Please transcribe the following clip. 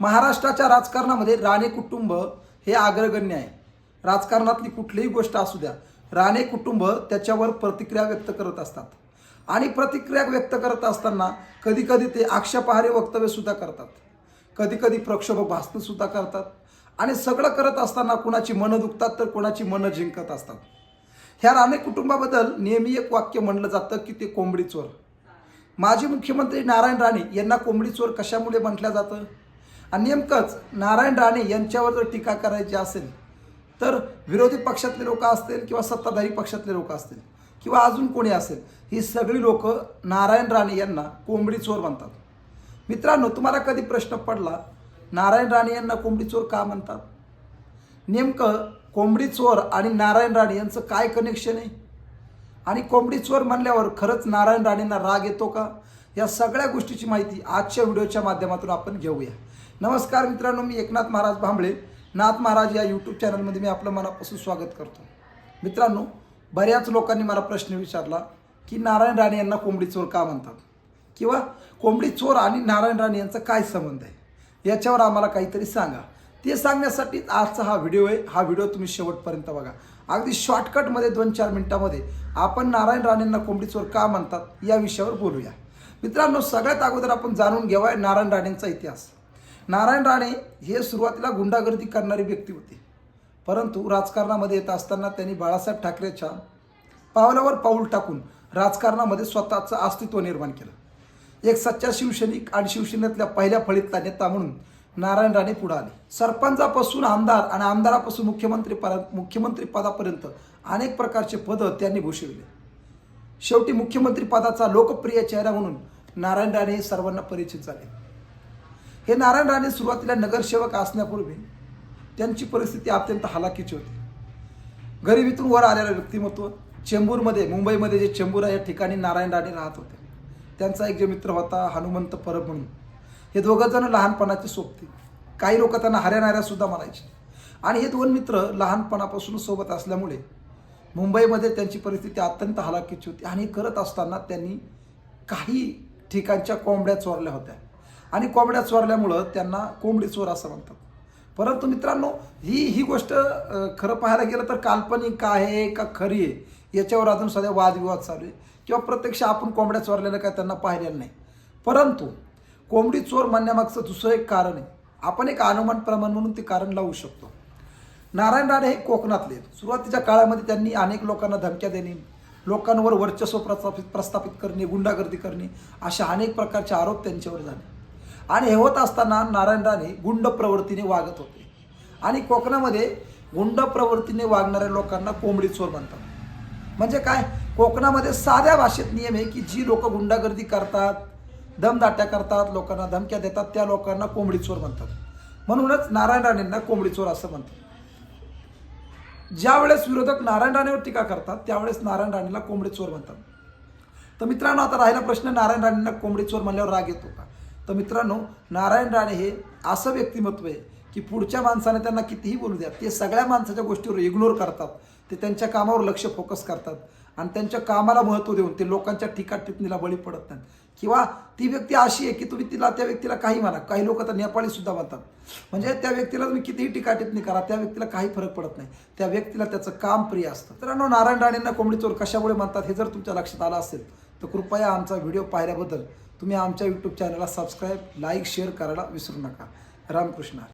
महाराष्ट्राच्या राजकारणामध्ये राणे कुटुंब हे अग्रगण्य आहे. राजकारणातली कुठलीही गोष्ट असू द्या. राणे कुटुंब त्याच्यावर प्रतिक्रिया व्यक्त करत असतात. आणि प्रतिक्रिया व्यक्त करत असताना कधीकधी ते आक्षेपार्ह वक्तव्यसुद्धा करतात. कधीकधी प्रक्षोभक भासणंसुद्धा करतात. आणि सगळं करत असताना कुणाची मनं दुखतात तर कुणाची मनं जिंकत असतात. ह्या राणे कुटुंबाबद्दल नेहमी एक वाक्य म्हणलं जातं की ते कोंबडी चोर. माजी मुख्यमंत्री नारायण राणे यांना कोंबडी चोर कशामुळे म्हटलं जातं? आणि नेमकंच नारायण राणे यांच्यावर जर टीका करायची असेल तर विरोधी पक्षातले लोक असतील किंवा सत्ताधारी पक्षातले लोक असतील किंवा अजून कोणी असेल ही सगळी लोक नारायण राणे यांना कोंबडी चोर म्हणतात. मित्रांनो तुम्हाला कधी प्रश्न पडला नारायण राणे यांना कोंबडी चोर का म्हणतात? नेमकं कोंबडी चोर आणि नारायण राणे यांचं काय कनेक्शन आहे? आणि कोंबडी चोर म्हणल्यावर खरंच नारायण राणेंना राग येतो का? या सगळ्या गोष्टीची माहिती आजच्या व्हिडिओच्या माध्यमातून आपण घेऊया. नमस्कार मित्रांनो मी एकनाथ महाराज भांबळे. नाथ महाराज या यूट्यूब चॅनलमध्ये मी आपलं मनापासून स्वागत करतो. मित्रांनो बऱ्याच लोकांनी मला प्रश्न विचारला की नारायण राणे यांना कोंबडी चोर का म्हणतात? किंवा कोंबडी चोर आणि नारायण राणे यांचा काय संबंध आहे? याच्यावर आम्हाला काहीतरी सांगा. ते सांगण्यासाठीच आजचा हा व्हिडिओ आहे. हा व्हिडिओ तुम्ही शेवटपर्यंत बघा. अगदी शॉर्टकटमध्ये दोन चार मिनटामध्ये आपण नारायण राणेंना कोंबडी चोर का म्हणतात या विषयावर बोलूया. मित्रांनो सगळ्यात अगोदर आपण जाणून घेऊया नारायण राणेंचा इतिहास. नारायण राणे हे सुरुवातीला गुंडागर्दी करणारी व्यक्ती होते. परंतु राजकारणामध्ये येत असताना त्यांनी बाळासाहेब ठाकरेच्या पावलावर पाऊल टाकून राजकारणामध्ये स्वतःचं अस्तित्व निर्माण केलं. एक सच्चा शिवसैनिक आणि शिवसेनेतल्या पहिल्या फळीतला नेता म्हणून नारायण राणे पुढे आले. सरपंचापासून आमदार आणि आमदारापासून मुख्यमंत्री पर्यंत मुख्यमंत्री पदापर्यंत अनेक प्रकारचे पदं त्यांनी भूषविले. शेवटी मुख्यमंत्री पदाचा लोकप्रिय चेहरा म्हणून नारायण राणे हे सर्वांना परिचित झाले. हे नारायण राणे सुरुवातीला नगरसेवक असण्यापूर्वी त्यांची परिस्थिती अत्यंत हलाखीची होती. गरिबीतून वर आलेलं व्यक्तिमत्व चेंबूरमध्ये मुंबईमध्ये जे चेंबूर आहे या ठिकाणी नारायण राणे राहत होते. त्यांचा एक जो मित्र होता हनुमंत परब म्हणून. हे दोघं जण लहानपणाचे सोबते. काही लोक त्यांना हऱ्याणाऱ्यासुद्धा म्हणायचे. आणि हे दोन मित्र लहानपणापासून सोबत असल्यामुळे मुंबईमध्ये त्यांची परिस्थिती अत्यंत हलाखीची होती आणि करत असताना त्यांनी काही ठिकाणच्या कोंबड्या चोरल्या होत्या. आणि कोंबड्या चोरल्यामुळं त्यांना कोंबडी चोर असं म्हणतात. परंतु मित्रांनो ही ही गोष्ट खरं पाहायला गेलं तर काल्पनिक आहे का खरी आहे याच्यावर अजून सध्या वादविवाद चालू आहे. किंवा प्रत्यक्ष आपण कोंबड्या चोरलेलं काय त्यांना पाहिलेलं नाही. परंतु कोंबडी चोर म्हणण्यामागचं दुसरं एक कारण आहे. आपण एक अनुमान प्रमाण म्हणून ते कारण लावू शकतो. नारायण राणे हे कोकणातले सुरुवातीच्या काळामध्ये त्यांनी अनेक लोकांना धमक्या देणे लोकांवर वर्चस्व प्रस्थापित प्रस्थापित करणे गुंडागर्दी करणे अशा अनेक प्रकारचे आरोप त्यांच्यावर झाले. आणि हे होत असताना नारायण राणे गुंड प्रवृत्तीने वागत होते. आणि कोकणामध्ये गुंड प्रवृत्तीने वागणाऱ्या लोकांना कोंबडी चोर म्हणतात. म्हणजे काय? कोकणामध्ये साध्या भाषेत नियम आहे की जी लोक गुंडागर्दी करतात दमदाट्या करतात लोकांना धमक्या देतात त्या लोकांना कोंबडी चोर म्हणतात. म्हणूनच नारायण राणेंना कोंबडी चोर असं म्हणतात. ज्यावेळेस विरोधक नारायण राणेवर टीका करतात त्यावेळेस नारायण राणेला कोंबडी चोर म्हणतात. तर मित्रांनो आता राहिला प्रश्न नारायण राणेंना कोंबडी चोर म्हणल्यावर राग येतो का? तर मित्रांनो नारायण राणे हे असं व्यक्तिमत्व आहे की पुढच्या माणसाने त्यांना कितीही बोलू द्या ते सगळ्या माणसाच्या गोष्टीवर इग्नोर करतात. ते त्यांच्या कामावर लक्ष फोकस करतात. आणि त्यांच्या कामाला महत्त्व देऊन ते लोकांच्या टीका बळी पडत नाहीत. किंवा ती व्यक्ती अशी आहे की तुम्ही तिला त्या व्यक्तीला काही म्हणा. काही लोक तर नेपाळीसुद्धा म्हणतात. म्हणजे त्या व्यक्तीला तुम्ही कितीही टीका करा त्या व्यक्तीला काही फरक पडत नाही. त्या व्यक्तीला त्याचं काम प्रिय असतं. तर नारायण राणेंना कोंबडी चोर कशामुळे म्हणतात हे जर तुमच्या लक्षात आलं असेल तर कृपया आमचा व्हिडिओ पाहिल्याबद्दल तुम्ही आमच्या यूट्यूब चॅनलला सबस्क्राईब लाईक शेअर करायला विसरू नका. रामकृष्ण.